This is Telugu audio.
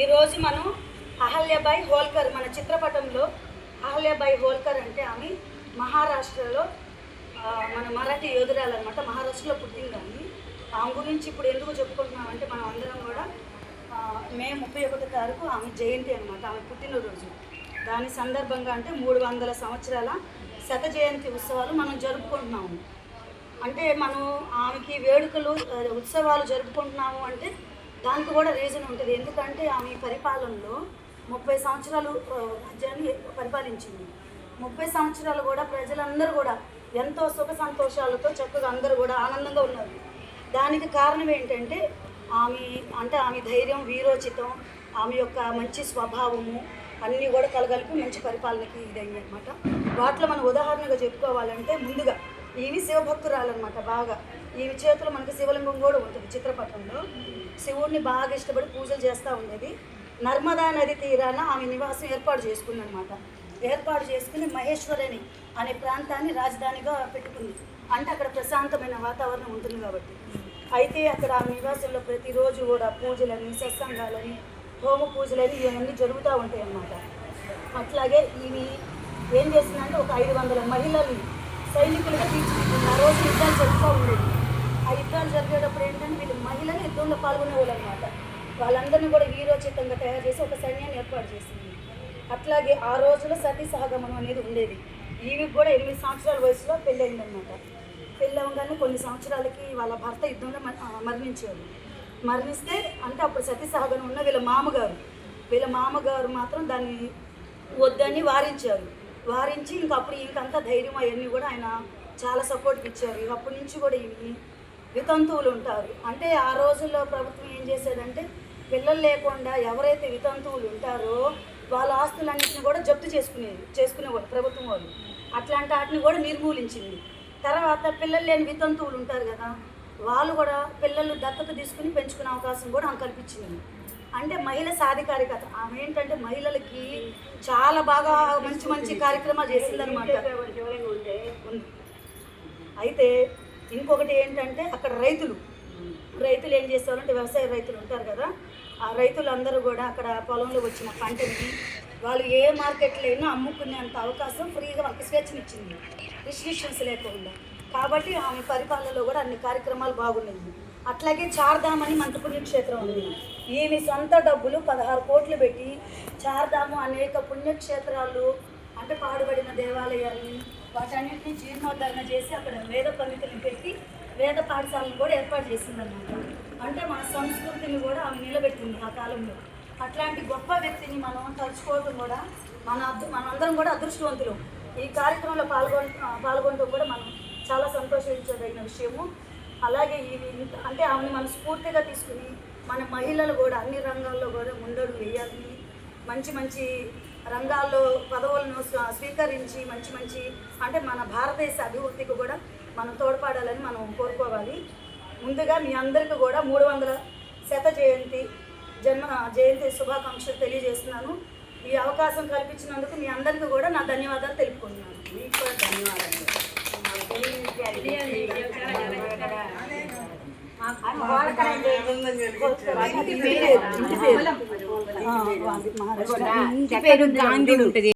ఈరోజు మనం అహల్యాబాయి హోల్కర్ మన చిత్రపటంలో అహల్యాబాయి హోల్కర్ అంటే ఆమె మహారాష్ట్రలో మన మరాఠీ యోధురాలు అనమాట మహారాష్ట్రలో పుట్టింది ఆమె. ఆమె గురించి ఇప్పుడు ఎందుకు చెప్పుకుంటున్నామంటే మనం అందరం కూడా మే ముప్పై ఒకటో తారీఖు ఆమె జయంతి అనమాట ఆమె పుట్టినరోజు. దాని సందర్భంగా అంటే మూడు వందల సంవత్సరాల శత జయంతి ఉత్సవాలు మనం జరుపుకుంటున్నాము. అంటే మనం ఆమెకి వేడుకలు ఉత్సవాలు జరుపుకుంటున్నాము అంటే దానికి కూడా రీజన్ ఉంటుంది. ఎందుకంటే ఆమె పరిపాలనలో ముప్పై సంవత్సరాలు రాజ్యాన్ని పరిపాలించింది. ముప్పై సంవత్సరాలు కూడా ప్రజలందరూ కూడా ఎంతో సుఖ సంతోషాలతో చక్కగా అందరూ కూడా ఆనందంగా ఉన్నారు. దానికి కారణం ఏంటంటే ఆమె అంటే ఆమె ధైర్యం వీరోచితం ఆమె యొక్క మంచి స్వభావము అన్నీ కూడా కలగలిపి మంచి పరిపాలనకి ఇదైంది అనమాట వాటిలో మనం ఉదాహరణగా చెప్పుకోవాలంటే ముందుగా ఈమె శివభక్తురాలన్నమాట బాగా. ఈ చేతిలో మనకి శివలింగం కూడా ఉంటుంది చిత్రపటంలో. శివుడిని బాగా ఇష్టపడి పూజలు చేస్తూ ఉండేది. నర్మదా నది తీరాన ఆమె నివాసం ఏర్పాటు చేసుకుందనమాట ఏర్పాటు చేసుకుని మహేశ్వరిని అనే ప్రాంతాన్ని రాజధానిగా పెట్టుకుంది. అంటే అక్కడ ప్రశాంతమైన వాతావరణం ఉంటుంది కాబట్టి. అయితే అక్కడ ఆ నివాసంలో ప్రతిరోజు కూడా పూజలని సత్సంగాలని హోమ పూజలని ఇవన్నీ జరుగుతూ ఉంటాయి అన్నమాట అట్లాగే ఇవి ఏం చేసిందంటే ఒక ఐదు వందల మహిళల్ని సైనికులుగా తీర్చిదిద్దింది. ఆ రోజు యుద్ధాలు జరుగుతూ ఉండేది. ఆ యుద్ధాలు జరిగేటప్పుడు ఏంటంటే వీళ్ళు మహిళలు యుద్ధంలో పాల్గొనేవాళ్ళు అనమాట వాళ్ళందరినీ కూడా వీరోచితంగా తయారు చేసి ఒక సైన్యాన్ని ఏర్పాటు చేసింది. అట్లాగే ఆ రోజులో సతీ సహగమనం అనేది ఉండేది. ఈమె కూడా ఎనిమిది సంవత్సరాల వయసులో పెళ్ళయిందనమాట పెళ్ళవగానే కొన్ని సంవత్సరాలకి వాళ్ళ భర్త యుద్ధంలో మరణించేవారు మరణిస్తే అంటే అప్పుడు సతీ సహగమనం ఉన్న వీళ్ళ మామగారు. వీళ్ళ మామగారు మాత్రం దాన్ని వద్దని వారించారు. వారించి ఇంక అప్పుడు ఇంకంతా ధైర్యం అవన్నీ కూడా ఆయన చాలా సపోర్ట్ ఇచ్చారు. ఇక అప్పటి నుంచి కూడా ఇవి వితంతువులు ఉంటారు అంటే ఆ రోజుల్లో ప్రభుత్వం ఏం చేసేదంటే పిల్లలు లేకుండా ఎవరైతే వితంతువులు ఉంటారో వాళ్ళ ఆస్తులన్నింటిని కూడా జప్తు చేసుకునేది చేసుకునేవాళ్ళు ప్రభుత్వం వాళ్ళు. అట్లాంటి వాటిని కూడా నిర్మూలించింది. తర్వాత పిల్లలు లేని వితంతువులు ఉంటారు కదా వాళ్ళు కూడా పిల్లలు దత్తత తీసుకుని పెంచుకునే అవకాశం కూడా ఆమె కల్పించింది. అంటే మహిళ సాధికారికత. ఆమె ఏంటంటే మహిళలకి చాలా బాగా మంచి మంచి కార్యక్రమాలు చేసిందనమాట అయితే ఇంకొకటి ఏంటంటే అక్కడ రైతులు రైతులు ఏం చేస్తారంటే వ్యవసాయ రైతులు ఉంటారు కదా ఆ రైతులందరూ కూడా అక్కడ పొలంలో వచ్చిన పంటని వాళ్ళు ఏ మార్కెట్లో అయినా అమ్ముకునేంత అవకాశం ఫ్రీగా వాళ్ళకి స్వేచ్ఛనిచ్చింది. రిస్ట్రిక్షన్స్ లేకుండా. కాబట్టి ఆమె పరిపాలనలో కూడా అన్ని కార్యక్రమాలు బాగున్నాయి. అట్లాగే చార్ధామని అని మంత్ర పుణ్యక్షేత్రం ఉంది. ఈమె సొంత డబ్బులు పదహారు కోట్లు పెట్టి చార్ధాము అనేక పుణ్యక్షేత్రాలు అంటే పాడుబడిన దేవాలయాలని వాటన్నింటినీ జీర్ణోద్ధరణ చేసి అక్కడ వేద పండితులను పెట్టి వేద పాఠశాలను కూడా ఏర్పాటు చేసిందన్నమాట. అంటే మన సంస్కృతిని కూడా ఆమె నిలబెట్టింది ఆ కాలంలో. అట్లాంటి గొప్ప వ్యక్తిని మనం తలుచుకోవటం కూడా మన అదృ మనందరం కూడా అదృష్టవంతులు. ఈ కార్యక్రమంలో పాల్గొన పాల్గొనడం కూడా మనం చాలా సంతోషించదగిన విషయము. అలాగే ఇవి అంటే ఆమెను మనం స్ఫూర్తిగా తీసుకుని మన మహిళలు కూడా అన్ని రంగాల్లో కూడా ముందడుగు వేయాలని మంచి మంచి రంగాల్లో పదవులను స్వ- స్వీకరించి మంచి మంచి అంటే మన భారతదేశ అభివృద్ధికి కూడా మనం తోడ్పడాలని మనం కోరుకోవాలి. ముందుగా మీ అందరికీ కూడా మూడు వందల శత జయంతి జన్మ జయంతి శుభాకాంక్షలు తెలియజేస్తున్నాను. ఈ అవకాశం కల్పించినందుకు మీ అందరికీ కూడా నా ధన్యవాదాలు తెలుపుకుంటున్నాను. మీకు కూడా ధన్యవాదాలు. గాంధీ ఉంటుంది.